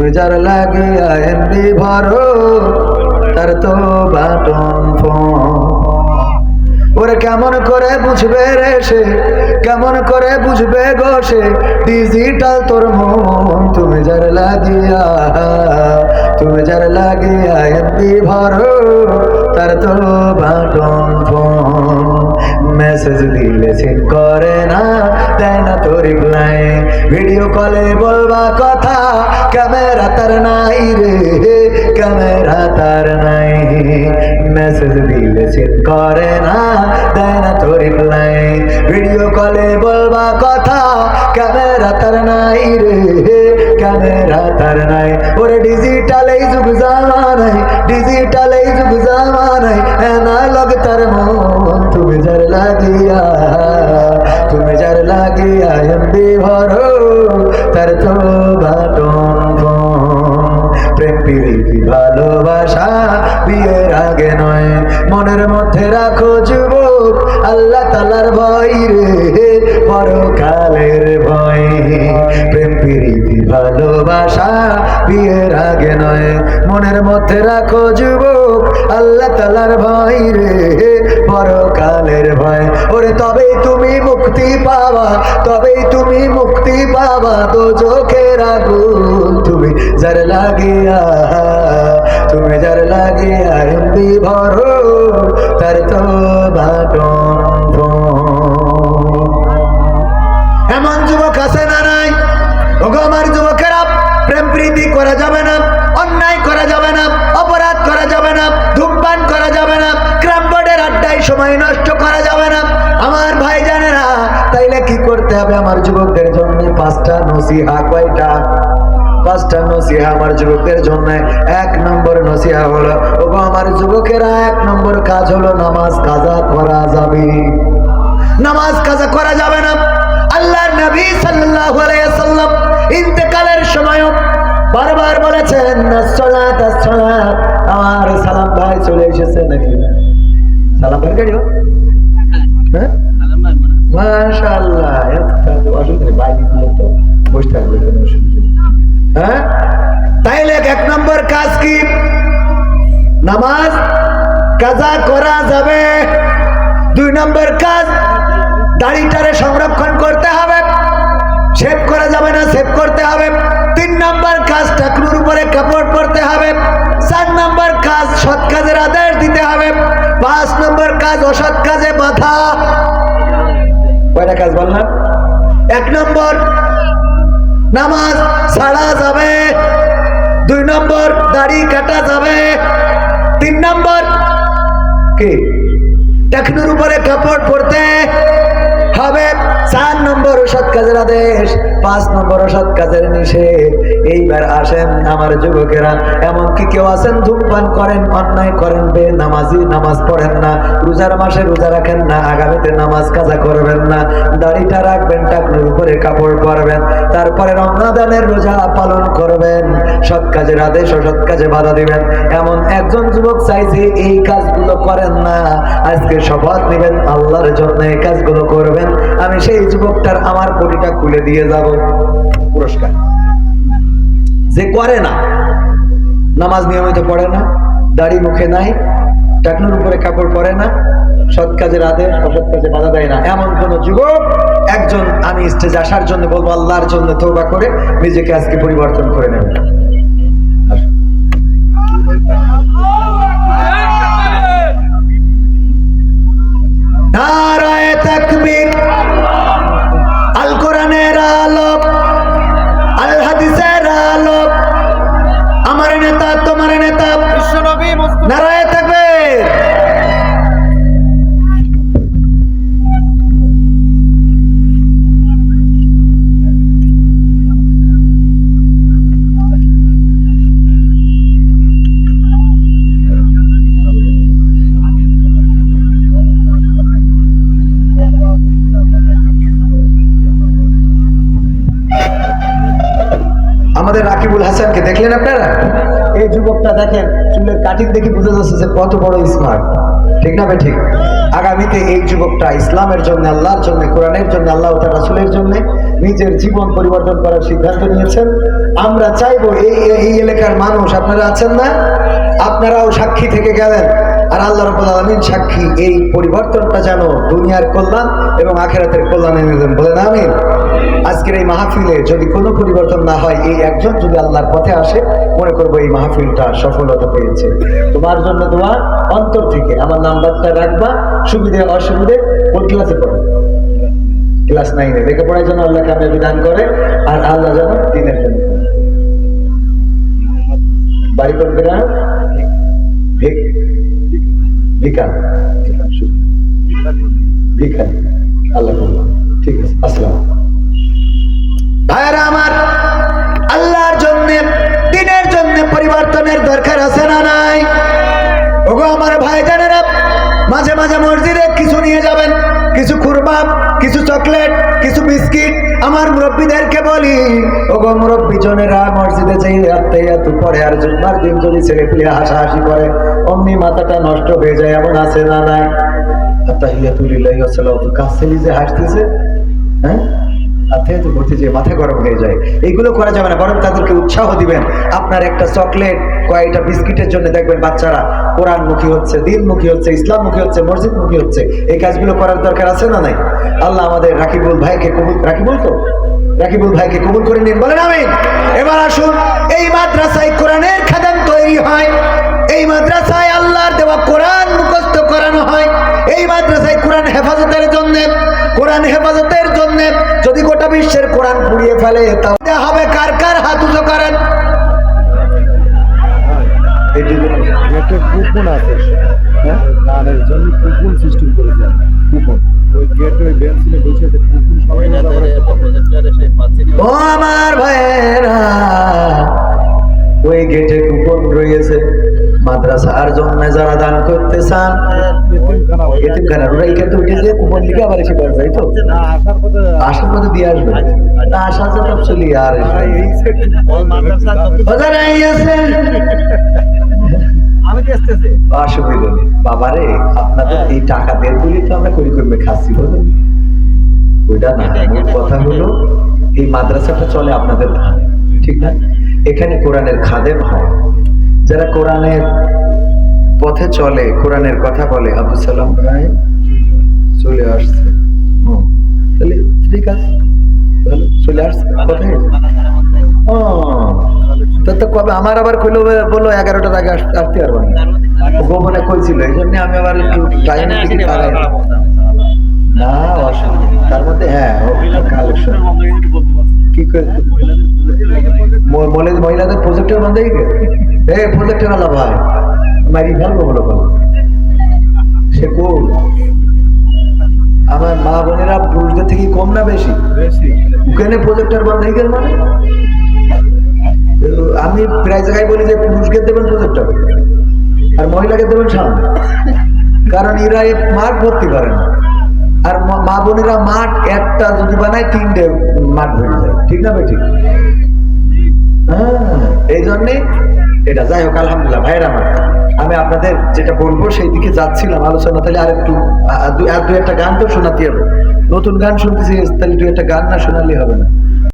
তুমি লাগে ভরো, তার তো বাটন ওরে কেমন করে বুঝবে রে সে, কেমন করে বুঝবে গো সে ডিজিটাল তোর মন, তুমি যার লাগিয়া, তুমি যার লাগিয়া এমবি ভরো, তার তো বাটন ফোন মেসেজ দিলে সিন করে না দেয় না তো রিপ্লাই ভিডিও কলে বলবা কথা ক্যামেরা তার নাই রে ক্যামেরা তার নাই। মেসেজ দিলে সিন করে না, দেয় না তো রিপ্লাই ভিডিও কলে বলবা কথা ক্যামেরা তার নাই রে ক্যামেরা তার নাই। ওরে ডিজিটাল এই যুগ জামানাই ডিজিটাল এই যুগ জামানাই মনের মধ্যে রাখো যুবক, আল্লাহ তালার ভয় রে, পরকালের ভয়। প্রেম, প্রীতি, ভালোবাসা বিয়ের আগে নয়। মনের মধ্যে রাখো যুবক, আল্লাহ তালার ভয় রে, পরকালের ভয়। ওরে, তবেই তুমি মুক্তি পাবা, তবেই তুমি মুক্তি পাবা তো চোখের আগুন। তুমি যার লাগিয়া, তুমি যার লাগিয়া এমবি ভরো হবে আমার যুবকদের জন্য পাঁচটা নসিহা, কয়টা? পাঁচটা নসিহা আমার যুবকদের জন্য। এক নম্বর নসিহা হলো, ওগো আমার যুবকেরা, এক নম্বর কাজ হলো নামাজ কাজা করা যাবে। নামাজ কাজা করা যাবে না। আল্লাহ নবী সাল্লাল্লাহু আলাইহি সাল্লাম ইন্তেকালের সময় বারবার বলেছেন আসসালাত আসসালাত। আমার সালাম ভাই চলে এসেছে নাকি সালাম ভাই গাড়ি হ্যাঁ? মাশাআল্লাহ। অসুবিধা নেই বাইরে বসে থাকবে হ্যাঁ? তাইলে এক নম্বর কাজ কি? নামাজ? কাজা করা যাবে। দুই নম্বর কাজ, দাড়িটারে সংরক্ষণ করতে হবে। সেভ করা যাবে না সেভ করতে হবে। তিন নম্বর কাজ ঠাকুর উপরে কাপড় পরতে হবে। চার নম্বর কাজ, সৎ কাজের আদেশ দিতে হবে। পাঁচ নম্বর কাজ, অসৎ কাজে বাধা। কয়টা কাজ বললাম? নম্বর। নামাজ ছাড়া যাবে। দুই নম্বর, দাড়ি কাটা যাবে। তিন নম্বর, কি? টেকনোর উপরে কাপড় পরতে হবে। চার নম্বর সৎ কাজের আদেশ, পাঁচ নম্বর সৎ কাজের নিষেধ। এইবার আসেন আমার যুবকেরা, এমন কি কেউ আছেন? ধূমপান করেন, অন্যায় করেন বে নামাজি নামাজ পড়েন না, রোজার মাসে রোজা রাখেন না, আগামীতে নামাজ কাজা করবেন না। দাড়িটা রাখবেন, টাকনুর উপরে কাপড় পরবেন, তারপরে রমজানের রোজা পালন করবেন। সৎ কাজের আদেশ ও সৎ কাজে বাধা দিবেন। এমন একজন যুবক চাইছে, এই কাজগুলো করেন না। আজকে শপথ নেবেন, আল্লাহর জন্য এই কাজগুলো করবেন। আমি সেই যুবকটার আমার কোটিটা খুলে দিয়ে যাব। পুরস্কার। যে করে না, নামাজ নিয়মিত পড়ে না, দাড়ি মুখে নাই টাকনুর উপরে কাপড় পরে না, সৎ কাজের আদেশ অসৎ কাজে বাধা দেয় না। এমন কোন যুবক, একজন আমি স্টেজে আসার জন্য বলব, আল্লাহর জন্য তৌবা করে নিজেকে আজকে পরিবর্তন করে নেবেন আমাদের রাকিবুল হাসানকে দেখলেন আপনারা? এই যুবকটা দেখেন, চুলের কাটিং দেখে বুঝে যাচ্ছে যে কত বড় স্মার্ট ঠিক না ঠিক। আগামীতে এই যুবকটা ইসলামের জন্য, আল্লাহর জন্য, কোরআনের জন্য, আল্লাহ তার রাসুলের জন্য নিজের জীবন পরিবর্তন করার সিদ্ধান্ত নিয়েছেন। আমরা চাইব এই, এই- এলাকার মানুষ, আপনারা আছেন না? আপনারাও সাক্ষী থেকে গেলেন। আর আল্লাহ রবুল আলমিন সাক্ষী এই পরিবর্তনটা যেন দুনিয়ার কল্যাণ এবং আখেরাতের কল্যাণ এনে দেন বলেন আমি আজকের এই মাহফিলে যদি কোনো পরিবর্তন না হয়, এই একজন যদি আল্লাহর পথে আসে, মনে করব এই মাহফিলটা সফলতা পেয়েছে। তোমার জন্য দোয়া অন্তর থেকে। আমার নাম্বারটা রাখবা। সুবিধে, অসুবিধে, কোন ক্লাসে পড়ে? ক্লাস নাইনে। দেখে পড়ার জন্য আল্লাহ কামিয়াবি দান করে, আর আল্লাহ যেন দিনের জন্য। বাড়ি কোন গ্রাম? ভিক বিকাল আল্লাহ ঠিক আছে, আসসালাম ভাইরা আমার, আল্লাহর জন্য, দিনের জন্য পরিবর্তনের দরকার আছে না নাই? ওগো আমার ভাই জানেরা মাঝে মাঝে মসজিদে কিছু নিয়ে যাবেন, কিছু কুরমা কিছু চকলেট, কিছু বিস্কিট। আমার মুরব্বীদেরকে বলি, ওগো মুরব্বী জনেরা মসজিদে যাই এত পরে আর জুম্মার দিন যদি ছেলে পেলে হাসাহাসি করে, অমনি মাথাটা নষ্ট হয়ে যায়, এমন আছে না নাই? আত্মাহিয়াতুলিল্লাহি ওয়া সালাতু। যে হাসতেছে হ্যাঁ? হাতে তো ভর্তি যে মাথা গরম হয়ে যায়, এইগুলো করা যাবে না, বরং তাদেরকে উৎসাহ দিবেন। আপনার একটা চকলেট, কয়েকটা বিস্কিটের জন্য দেখবেন বাচ্চারা কোরআন মুখী হচ্ছে দিন মুখী হচ্ছে ইসলাম মুখী হচ্ছে মসজিদ মুখী হচ্ছে। এই কাজগুলো করার দরকার আছে না নাই? আল্লাহ আমাদের রাকিবুল ভাইকে কবুল, রাকিবুল তো? রাকিবুল ভাইকে কবুল করে নিন, বলেন আমি এবার আসুন, এই মাদ্রাসায় কোরআনের খাদান তৈরি হয়, এই মাদ্রাসায় আল্লাহর দেওয়া কোরআন মুখস্থ করানো হয়, এই মাদ্রাসায় কোরআন হেফাজতের জন্য, কোরআন হেফাজতের জন্য যদি বিশ্বের কোরআন পুড়িয়ে ফেলে তাহলে হবে কার কার হাত উঁচু করেন? একটা কুপন আছে হ্যাঁ? গানের জন্য কুপন সিস্টেম যায় কুপন। ওই গেট ওই বেঞ্চিনে বসে আছে কুপন সবাই ও আমার ভাইয়েরা ওই গেটে কুপন রয়েছে। মাদ্রাসার জন্য যারা দান করতে চান এতিমখানা ওরা এখানে উঠে যে কুপন লিখে আবার এসে পাওয়া যায় তো? আসার মধ্যে দিয়ে আসবে। না আসা যে সব চলি আর অসুবিধা নেই। বাবারে আপনাদের এই টাকা দেড় বলি তো আমরা করি করবে খাচ্ছি বলেন ওইটা না কথা হলো এই মাদ্রাসাটা চলে আপনাদের ধান ঠিক না? এখানে কোরআনের খাদেম হয়। যারা কোরআনের পথে চলে কোরআনের কথা বলে আবু সালাম ভাই চলে আসছে। তাহলে ঠিক আছে। চলে আসছে। কোথায়? তো কবে? আমার আবার এগারোটার আগে আস- আসতে পারব না। গোপনে কইছিল এই জন্য আমি আবার একটু টাইমের দিকে না অসুবিধা তার মধ্যে হ্যাঁ কালেকশন। কি করে ম- মহিলাদের প্রজেক্টের গেছে এ প্রজেক্টের আলা ভাই। মারি ফেলব বলো বলো সে কোন? আমার মা বোনেরা পুরুষদের থেকে কম না বেশি? ওখানে প্রজেক্টর বন্ধ হয়ে গেল মানে আমি প্রায় জায়গায় বলি যে পুরুষকে দেবেন প্রজেক্টর আর মহিলাকে দেবেন সামনে। কারণ এরা এ মাঠ ভর্তি করে না। আর মা- মা বোনেরা মাঠ একটা যদি বানায় তিনটে মাঠ ভরে যায়। ঠিক না ভাই ঠিক এই জন্যে এটা যাই হোক, আলহামদুলিল্লাহ, ভাইয়ের আমার। আমি আপনাদের যেটা বলব সেই দিকে যাচ্ছিলাম আলোচনা তাহলে আর একটু আর দু একটা গান তো শোনাতে হবে। নতুন গান শুনতেছি, তাহলে দু একটা গান না শোনালে হবে না।